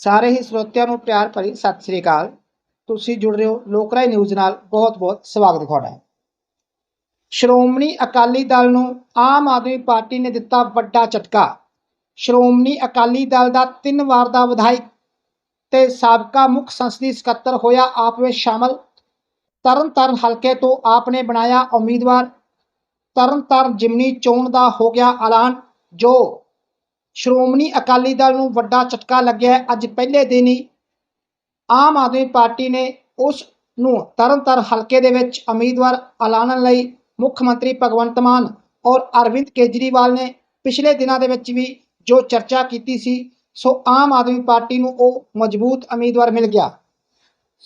ਸਾਰੇ ਹੀ ਸਰੋਤਿਆਂ ਨੂੰ ਪਿਆਰ ਭਰੀ ਸਤਿ ਸ੍ਰੀ ਅਕਾਲ। ਤੁਸੀਂ ਜੁੜ ਰਹੇ ਹੋ ਲੋਕਰਾਏ ਨਿਊਜ਼ ਨਾਲ। ਬਹੁਤ-ਬਹੁਤ ਸਵਾਗਤ ਤੁਹਾਡਾ। ਸ਼੍ਰੋਮਣੀ ਅਕਾਲੀ ਦਲ ਨੂੰ ਆਮ ਆਦਮੀ ਪਾਰਟੀ ਨੇ ਦਿੱਤਾ ਵੱਡਾ ਝਟਕਾ। ਸ਼੍ਰੋਮਣੀ ਅਕਾਲੀ ਦਲ ਦਾ ਤਿੰਨ ਵਾਰ ਦਾ ਵਿਧਾਇਕ ਤੇ ਸਾਬਕਾ ਮੁੱਖ ਸੰਸਦੀ ਸਕੱਤਰ ਹੋਇਆ ਆਪ ਵਿੱਚ ਸ਼ਾਮਲ। ਤਰਨਤਾਰਨ ਹਲਕੇ ਤੋਂ ਆਪ ਨੇ ਬਣਾਇਆ ਉਮੀਦਵਾਰ। ਤਰਨਤਾਰਨ ਜਿਮਨੀ ਚੋਣ ਦਾ ਹੋ ਗਿਆ ਐਲਾਨ, ਜੋ ਸ਼੍ਰੋਮਣੀ ਅਕਾਲੀ ਦਲ ਨੂੰ ਵੱਡਾ ਝਟਕਾ ਲੱਗਿਆ ਹੈ। ਅੱਜ ਪਹਿਲੇ ਦਿਨ ਹੀ ਆਮ ਆਦਮੀ ਪਾਰਟੀ ਨੇ ਉਸ ਨੂੰ ਤਰਨਤਾਰਨ ਹਲਕੇ ਦੇ ਵਿੱਚ ਉਮੀਦਵਾਰ ਐਲਾਨਣ ਲਈ ਮੁੱਖ ਮੰਤਰੀ ਭਗਵੰਤ ਮਾਨ ਔਰ ਅਰਵਿੰਦ ਕੇਜਰੀਵਾਲ ਨੇ ਪਿਛਲੇ ਦਿਨਾਂ ਦੇ ਵਿੱਚ ਵੀ ਜੋ ਚਰਚਾ ਕੀਤੀ ਸੀ, ਸੋ ਆਮ ਆਦਮੀ ਪਾਰਟੀ ਨੂੰ ਉਹ ਮਜ਼ਬੂਤ ਉਮੀਦਵਾਰ ਮਿਲ ਗਿਆ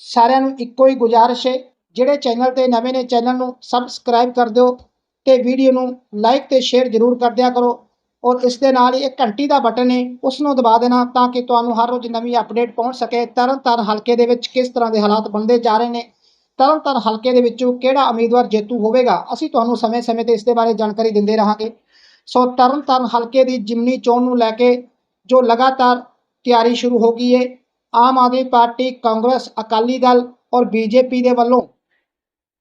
ਸਾਰਿਆਂ ਨੂੰ ਇੱਕੋ ਹੀ ਗੁਜ਼ਾਰਿਸ਼ ਹੈ, ਜਿਹੜੇ ਚੈਨਲ ਤੇ ਨਵੇਂ ਨੇ, ਚੈਨਲ ਨੂੰ ਸਬਸਕ੍ਰਾਈਬ ਕਰ ਦਿਓ ਤੇ ਵੀਡੀਓ ਨੂੰ ਲਾਈਕ ਤੇ ਸ਼ੇਅਰ ਜ਼ਰੂਰ ਕਰਦਿਆ ਕਰੋ ਔਰ ਇਸ ਦੇ ਨਾਲ ਹੀ ਇੱਕ ਘੰਟੀ ਦਾ ਬਟਨ ਹੈ ਉਸ ਨੂੰ ਦਬਾ ਦੇਣਾ ਤਾਂ ਕਿ ਤੁਹਾਨੂੰ ਹਰ ਰੋਜ਼ ਨਵੀਂ ਅਪਡੇਟ ਪਹੁੰਚ ਸਕੇ। ਤਰਨਤਾਰਨ ਹਲਕੇ ਦੇ ਵਿੱਚ ਕਿਸ ਤਰ੍ਹਾਂ ਦੇ ਹਾਲਾਤ ਬਣਦੇ ਜਾ ਰਹੇ ਨੇ? ਤਰਨਤਾਰਨ ਹਲਕੇ ਦੇ ਵਿੱਚੋਂ ਕਿਹੜਾ ਉਮੀਦਵਾਰ ਜੇਤੂ ਹੋਵੇਗਾ? ਅਸੀਂ ਤੁਹਾਨੂੰ ਸਮੇਂ-ਸਮੇਂ ਤੇ ਇਸ ਦੇ ਬਾਰੇ ਜਾਣਕਾਰੀ ਦਿੰਦੇ ਰਹਾਂਗੇ। ਸੋ ਤਰਨਤਾਰਨ ਹਲਕੇ ਦੀ ਜਿਮਨੀ ਚੋਣ ਨੂੰ ਲੈ ਕੇ ਜੋ ਲਗਾਤਾਰ ਤਿਆਰੀ ਸ਼ੁਰੂ ਹੋ ਗਈ ਹੈ, ਆਮ ਆਦਮੀ ਪਾਰਟੀ, ਕਾਂਗਰਸ, ਅਕਾਲੀ ਦਲ ਔਰ ਬੀਜੇਪੀ ਦੇ ਵੱਲੋਂ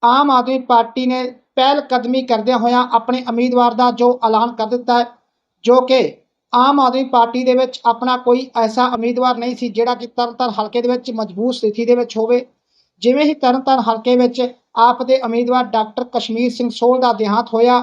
ਆਮ ਆਦਮੀ ਪਾਰਟੀ ਨੇ ਪਹਿਲ ਕਦਮੀ ਕਰਦਿਆਂ ਹੋਇਆਂ ਆਪਣੇ ਉਮੀਦਵਾਰ ਦਾ ਜੋ ਐਲਾਨ ਕਰ ਦਿੱਤਾ ਹੈ ਜੋ ਕਿ ਆਮ ਆਦਮੀ ਪਾਰਟੀ ਦੇ ਵਿੱਚ ਆਪਣਾ ਕੋਈ ਐਸਾ ਉਮੀਦਵਾਰ ਨਹੀਂ ਸੀ ਜਿਹੜਾ ਕਿ ਤਰਨਤਾਰਨ ਹਲਕੇ ਦੇ ਵਿੱਚ ਮਜ਼ਬੂਤ ਸਥਿਤੀ ਦੇ ਵਿੱਚ ਹੋਵੇ। ਜਿਵੇਂ ਹੀ ਤਰਨਤਾਰਨ ਹਲਕੇ ਵਿੱਚ ਆਪ ਦੇ ਉਮੀਦਵਾਰ ਡਾਕਟਰ ਕਸ਼ਮੀਰ ਸਿੰਘ ਸੋਲ ਦਾ ਦੇਹਾਂਤ ਹੋਇਆ,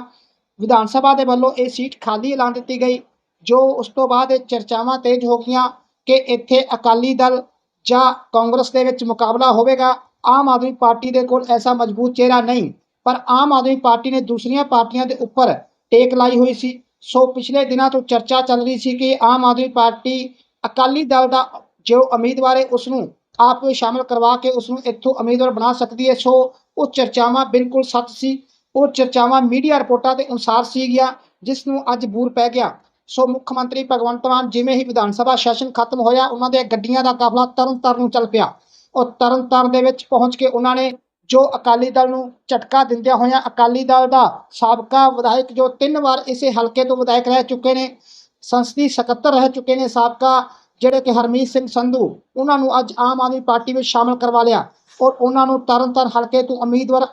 ਵਿਧਾਨ ਸਭਾ ਦੇ ਵੱਲੋਂ ਇਹ ਸੀਟ ਖਾਲੀ ਐਲਾਨ ਦਿੱਤੀ ਗਈ, ਜੋ ਉਸ ਤੋਂ ਬਾਅਦ ਇਹ ਚਰਚਾਵਾਂ ਤੇਜ਼ ਹੋ ਗਈਆਂ ਕਿ ਇੱਥੇ ਅਕਾਲੀ ਦਲ ਜਾਂ ਕਾਂਗਰਸ ਦੇ ਵਿੱਚ ਮੁਕਾਬਲਾ ਹੋਵੇਗਾ। ਆਮ ਆਦਮੀ ਪਾਰਟੀ ਦੇ ਕੋਲ ਐਸਾ ਮਜ਼ਬੂਤ ਚਿਹਰਾ ਨਹੀਂ, ਪਰ ਆਮ ਆਦਮੀ ਪਾਰਟੀ ਨੇ ਦੂਸਰੀਆਂ ਪਾਰਟੀਆਂ ਦੇ ਉੱਪਰ ਟੇਕ ਲਾਈ ਹੋਈ ਸੀ। ਸੋ ਪਿਛਲੇ ਦਿਨਾਂ ਤੋਂ ਚਰਚਾ ਚੱਲ ਰਹੀ ਸੀ ਕਿ ਆਮ ਆਦਮੀ ਪਾਰਟੀ ਅਕਾਲੀ ਦਲ ਦਾ ਜੋ ਉਮੀਦਵਾਰ ਹੈ ਉਸ ਨੂੰ ਆਪ ਵਿੱਚ ਸ਼ਾਮਲ ਕਰਵਾ ਕੇ ਉਸ ਨੂੰ ਇੱਥੋਂ ਉਮੀਦਵਾਰ ਬਣਾ ਸਕਦੀ ਹੈ। ਸੋ ਉਹ ਚਰਚਾਵਾਂ ਬਿਲਕੁਲ ਸੱਚ ਸੀ। ਉਹ ਚਰਚਾਵਾਂ ਮੀਡੀਆ ਰਿਪੋਰਟਾਂ ਦੇ ਅਨੁਸਾਰ ਸੀਗੀਆਂ ਜਿਸ ਨੂੰ ਅੱਜ ਬੂਰ ਪੈ ਗਿਆ। ਸੋ ਮੁੱਖ ਮੰਤਰੀ ਭਗਵੰਤ ਮਾਨ ਜਿਵੇਂ ਹੀ ਵਿਧਾਨ ਸਭਾ ਸੈਸ਼ਨ ਖਤਮ ਹੋਇਆ, ਉਹਨਾਂ ਦੇ ਗੱਡੀਆਂ ਦਾ ਕਾਫਲਾ ਤਰਨ ਤਰਨਤਾਰਨ ਨੂੰ ਚੱਲ ਪਿਆ। ਉਹ ਤਰਨਤਾਰਨ ਦੇ ਵਿੱਚ ਪਹੁੰਚ ਕੇ ਉਹਨਾਂ ਨੇ ਜੋ ਅਕਾਲੀ ਦਲ ਨੂੰ ਝਟਕਾ ਦਿੰਦਿਆਂ ਹੋਇਆਂ ਅਕਾਲੀ ਦਲ ਦਾ ਸਾਬਕਾ ਵਿਧਾਇਕ ਜੋ ਤਿੰਨ ਵਾਰ ਇਸੇ ਹਲਕੇ ਤੋਂ ਵਿਧਾਇਕ ਰਹਿ ਚੁੱਕੇ ਨੇ, ਸੰਸਦੀ ਸਕੱਤਰ ਰਹਿ ਚੁੱਕੇ ਨੇ ਸਾਬਕਾ, ਜਿਹੜੇ ਕਿ ਹਰਮੀਤ ਸਿੰਘ ਸੰਧੂ, ਉਹਨਾਂ ਨੂੰ ਅੱਜ ਆਮ ਆਦਮੀ ਪਾਰਟੀ ਵਿੱਚ ਸ਼ਾਮਲ ਕਰਵਾ ਲਿਆ ਔਰ ਉਹਨਾਂ ਨੂੰ ਤਰਨਤਾਰਨ ਹਲਕੇ ਤੋਂ ਉਮੀਦਵਾਰ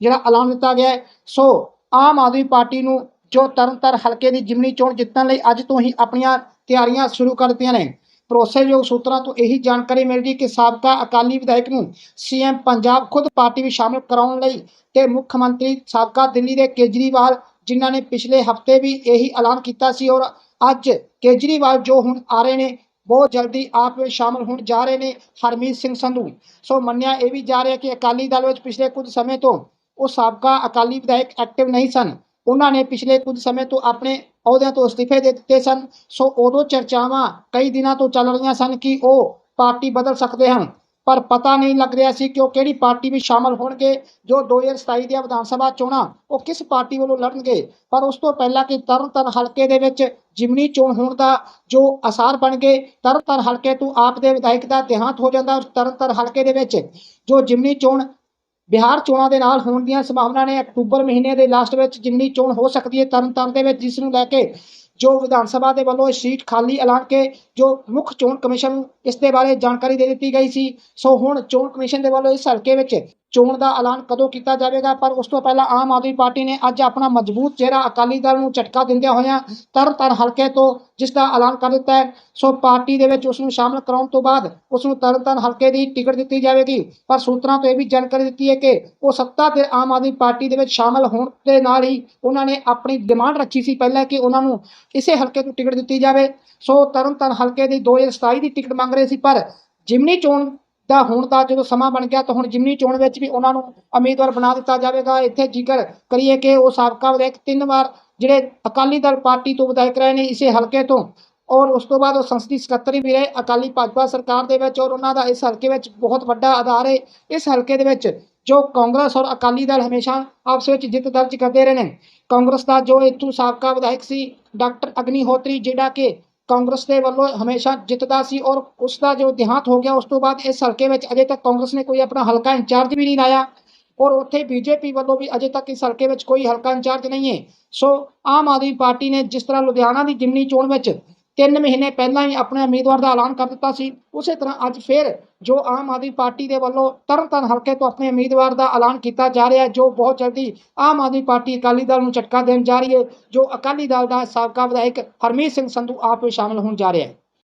ਜਿਹੜਾ ਐਲਾਨ ਦਿੱਤਾ ਗਿਆ ਹੈ। ਸੋ ਆਮ ਆਦਮੀ ਪਾਰਟੀ ਨੂੰ ਜੋ ਤਰਨਤਾਰਨ ਹਲਕੇ ਦੀ ਜਿਮਨੀ ਚੋਣ ਜਿੱਤਣ ਲਈ ਅੱਜ ਤੋਂ ਹੀ ਆਪਣੀਆਂ ਤਿਆਰੀਆਂ ਸ਼ੁਰੂ ਕਰ ਦਿੱਤੀਆਂ ਨੇ। ਭਰੋਸੇਯੋਗ ਸੂਤਰਾਂ ਤੋਂ ਇਹੀ ਜਾਣਕਾਰੀ ਮਿਲ ਰਹੀ ਕਿ ਸਾਬਕਾ ਅਕਾਲੀ ਵਿਧਾਇਕ ਨੂੰ ਸੀਐਮ ਪੰਜਾਬ ਖੁਦ ਪਾਰਟੀ ਵਿੱਚ ਸ਼ਾਮਲ ਕਰਾਉਣ ਲਈ ਤੇ ਮੁੱਖ ਮੰਤਰੀ ਸਾਬਕਾ ਦਿੱਲੀ ਦੇ ਕੇਜਰੀਵਾਲ, ਜਿਨ੍ਹਾਂ ਨੇ ਪਿਛਲੇ ਹਫ਼ਤੇ ਵੀ ਇਹੀ ਐਲਾਨ ਕੀਤਾ ਸੀ ਔਰ ਅੱਜ ਕੇਜਰੀਵਾਲ ਜੋ ਹੁਣ ਆ ਰਹੇ ਨੇ, ਬਹੁਤ ਜਲਦੀ ਆਪ ਵਿੱਚ ਸ਼ਾਮਲ ਹੋਣ ਜਾ ਰਹੇ ਨੇ ਹਰਮੀਤ ਸਿੰਘ ਸੰਧੂ। ਸੋ ਮੰਨਿਆ ਇਹ ਵੀ ਜਾ ਰਿਹਾ ਕਿ ਅਕਾਲੀ ਦਲ ਵਿੱਚ ਪਿਛਲੇ ਕੁਝ ਸਮੇਂ ਤੋਂ ਉਹ ਸਾਬਕਾ ਅਕਾਲੀ ਵਿਧਾਇਕ ਐਕਟਿਵ ਨਹੀਂ ਸਨ। ਉਹਨਾਂ ਨੇ ਪਿਛਲੇ ਕੁਝ ਸਮੇਂ ਤੋਂ ਆਪਣੇ ਅਹੁਦਿਆਂ ਤੋਂ ਅਸਤੀਫੇ ਦੇ ਦਿੱਤੇ ਸਨ। ਸੋ ਉਦੋਂ ਚਰਚਾਵਾਂ ਕਈ ਦਿਨਾਂ ਤੋਂ ਚੱਲ ਰਹੀਆਂ ਸਨ ਕਿ ਉਹ ਪਾਰਟੀ ਬਦਲ ਸਕਦੇ ਹਨ। ਪਰ ਪਤਾ ਨਹੀਂ ਲੱਗ ਰਿਹਾ ਸੀ ਕਿ ਉਹ ਕਿਹੜੀ ਪਾਰਟੀ ਵਿੱਚ ਸ਼ਾਮਲ ਹੋਣਗੇ, ਜੋ 2027 ਦੀਆਂ ਵਿਧਾਨ ਸਭਾ ਚੋਣਾਂ ਉਹ ਕਿਸ ਪਾਰਟੀ ਵੱਲੋਂ ਲੜਨਗੇ। ਪਰ ਉਸ ਤੋਂ ਪਹਿਲਾਂ ਕਿ ਤਰਨਤਾਰਨ ਹਲਕੇ ਦੇ ਵਿੱਚ ਜਿਮਨੀ ਚੋਣ ਹੋਣ ਦਾ ਜੋ ਅਸਾਰ ਬਣ ਗਏ, ਤਰਨਤਾਰਨ ਹਲਕੇ ਤੋਂ ਆਪ ਦੇ ਵਿਧਾਇਕ ਦਾ ਦੇਹਾਂਤ ਹੋ ਜਾਂਦਾ ਔਰ ਤਰਨਤਾਰਨ ਹਲਕੇ ਦੇ ਵਿੱਚ ਜੋ ਜਿਮਨੀ ਚੋਣ ਬਿਹਾਰ ਚੋਣਾਂ ਦੇ ਨਾਲ ਹੋਣ ਦੀਆਂ ਸੰਭਾਵਨਾ ਨੇ ਅਕਤੂਬਰ ਮਹੀਨੇ ਦੇ ਲਾਸਟ ਵਿੱਚ ਜਿੰਨੀ ਚੋਣ ਹੋ ਸਕਦੀ ਹੈ ਤਰਨਤਾਰਨ ਦੇ ਵਿੱਚ, ਜਿਸ ਨੂੰ ਲੈ ਕੇ ਜੋ ਵਿਧਾਨ ਸਭਾ ਦੇ ਵੱਲੋਂ ਸੀਟ ਖਾਲੀ ਐਲਾਨ ਕੇ ਜੋ ਮੁੱਖ ਚੋਣ ਕਮਿਸ਼ਨ ਇਸ ਦੇ ਬਾਰੇ ਜਾਣਕਾਰੀ ਦੇ ਦਿੱਤੀ ਗਈ ਸੀ, ਸੋ ਹੁਣ ਚੋਣ ਕਮਿਸ਼ਨ ਦੇ ਵੱਲੋਂ ਇਸ ਹਲਕੇ ਵਿੱਚ ਚੋਣ ਦਾ ਐਲਾਨ ਕਦੋਂ ਕੀਤਾ ਜਾਵੇਗਾ? ਪਰ ਉਸ ਤੋਂ ਪਹਿਲਾਂ ਆਮ ਆਦਮੀ ਪਾਰਟੀ ਨੇ ਅੱਜ ਆਪਣਾ ਮਜ਼ਬੂਤ ਚਿਹਰਾ ਅਕਾਲੀ ਦਲ ਨੂੰ ਝਟਕਾ ਦਿੰਦਿਆਂ ਹੋਇਆਂ ਤਰਨਤਾਰਨ ਹਲਕੇ ਤੋਂ ਜਿਸ ਦਾ ਐਲਾਨ ਕਰ ਦਿੱਤਾ ਹੈ, ਸੋ ਪਾਰਟੀ ਦੇ ਵਿੱਚ ਉਸ ਨੂੰ ਸ਼ਾਮਲ ਕਰਾਉਣ ਤੋਂ ਬਾਅਦ ਉਸ ਨੂੰ ਤਰਨਤਾਰਨ ਹਲਕੇ ਦੀ ਟਿਕਟ ਦਿੱਤੀ ਜਾਵੇਗੀ। ਪਰ ਸੂਤਰਾਂ ਤੋਂ ਇਹ ਵੀ ਜਾਣਕਾਰੀ ਦਿੱਤੀ ਹੈ ਕਿ ਉਹ ਸੱਤਾ ਤੇ ਆਮ ਆਦਮੀ ਪਾਰਟੀ ਦੇ ਵਿੱਚ ਸ਼ਾਮਲ ਹੋਣ ਦੇ ਨਾਲ ਹੀ ਉਹਨਾਂ ਨੇ ਆਪਣੀ ਡਿਮਾਂਡ ਰੱਖੀ ਸੀ ਪਹਿਲਾਂ ਕਿ ਉਹਨਾਂ ਨੂੰ ਇਸੇ ਹਲਕੇ ਤੋਂ ਟਿਕਟ ਦਿੱਤੀ ਜਾਵੇ। ਸੋ ਤਰਨਤਾਰਨ ਹਲਕੇ ਦੀ 2027 ਦੀ ਟਿਕਟ ਮੰਗ ਰਹੇ ਸੀ, ਪਰ ਜਿਮਨੀ ਚੋਣ ਦਾ ਹੁਣ ਤਾਂ ਜਦੋਂ ਸਮਾਂ ਬਣ ਗਿਆ ਤਾਂ ਹੁਣ ਜਿਮਨੀ ਚੋਣ ਵਿੱਚ ਵੀ ਉਹਨਾਂ ਨੂੰ ਉਮੀਦਵਾਰ ਬਣਾ ਦਿੱਤਾ ਜਾਵੇਗਾ। ਇੱਥੇ ਜ਼ਿਕਰ ਕਰੀਏ ਕਿ ਉਹ ਸਾਬਕਾ ਵਿਧਾਇਕ ਤਿੰਨ ਵਾਰ ਜਿਹੜੇ ਅਕਾਲੀ ਦਲ ਪਾਰਟੀ ਤੋਂ ਵਿਧਾਇਕ ਰਹੇ ਨੇ ਇਸੇ ਹਲਕੇ ਤੋਂ ਔਰ ਉਸ ਤੋਂ ਬਾਅਦ ਉਹ ਸੰਸਦੀ ਸਕੱਤਰ ਵੀ ਰਹੇ ਅਕਾਲੀ ਭਾਜਪਾ ਸਰਕਾਰ ਦੇ ਵਿੱਚ ਔਰ ਉਹਨਾਂ ਦਾ ਇਸ ਹਲਕੇ ਵਿੱਚ ਬਹੁਤ ਵੱਡਾ ਆਧਾਰ ਹੈ। ਇਸ ਹਲਕੇ ਦੇ ਵਿੱਚ ਜੋ ਕਾਂਗਰਸ ਔਰ ਅਕਾਲੀ ਦਲ ਹਮੇਸ਼ਾ ਆਪਸ ਵਿੱਚ ਜਿੱਤ ਦਰਜ ਕਰਦੇ ਰਹੇ ਨੇ। ਕਾਂਗਰਸ ਦਾ ਜੋ ਇੱਥੋਂ ਸਾਬਕਾ ਵਿਧਾਇਕ ਸੀ, ਡਾਕਟਰ ਅਗਨੀਹੋਤਰੀ, ਜਿਹੜਾ ਕਿ ਕਾਂਗਰਸ ਦੇ ਵੱਲੋਂ ਹਮੇਸ਼ਾ ਜਿੱਤਦਾ ਸੀ ਔਰ ਉਸ ਦਾ ਜੋ ਦੇਹਾਂਤ ਹੋ ਗਿਆ, ਉਸ ਤੋਂ ਬਾਅਦ ਇਸ ਹਲਕੇ ਵਿੱਚ ਅਜੇ ਤੱਕ ਕਾਂਗਰਸ ਨੇ ਕੋਈ ਆਪਣਾ ਹਲਕਾ ਇੰਚਾਰਜ ਵੀ ਨਹੀਂ ਲਾਇਆ ਔਰ ਉੱਥੇ ਬੀਜੇਪੀ ਵੱਲੋਂ ਵੀ ਅਜੇ ਤੱਕ ਇਸ ਹਲਕੇ ਵਿੱਚ ਕੋਈ ਹਲਕਾ ਇੰਚਾਰਜ ਨਹੀਂ ਹੈ। ਸੋ ਆਮ ਆਦਮੀ ਪਾਰਟੀ ਨੇ ਜਿਸ ਤਰ੍ਹਾਂ ਲੁਧਿਆਣਾ ਦੀ ਜਿਮਨੀ ਚੋਣ ਵਿੱਚ 3 ਮਹੀਨੇ ਪਹਿਲਾਂ ਹੀ ਆਪਣੇ ਉਮੀਦਵਾਰ ਦਾ ਐਲਾਨ ਕਰ ਦਿੱਤਾ ਸੀ। ਉਸੇ ਤਰ੍ਹਾਂ ਅੱਜ ਫਿਰ ਜੋ ਆਮ ਆਦਮੀ ਪਾਰਟੀ ਦੇ ਵੱਲੋਂ ਤਰਨਤਾਰਨ ਹਲਕੇ ਤੋਂ ਆਪਣੇ ਉਮੀਦਵਾਰ ਦਾ ਐਲਾਨ ਕੀਤਾ ਜਾ ਰਿਹਾ ਜੋ ਬਹੁਤ ਜਲਦੀ ਆਮ ਆਦਮੀ ਪਾਰਟੀ ਅਕਾਲੀ ਦਲ ਨੂੰ ਝਟਕਾ ਦੇਣ ਜਾ ਰਹੀ ਹੈ, ਜੋ ਅਕਾਲੀ ਦਲ ਦਾ ਸਾਬਕਾ ਵਿਧਾਇਕ ਹਰਮੀਤ ਸਿੰਘ ਸੰਧੂ ਆਪ ਵਿੱਚ ਸ਼ਾਮਲ ਹੋਣ ਜਾ ਰਿਹਾ ਹੈ।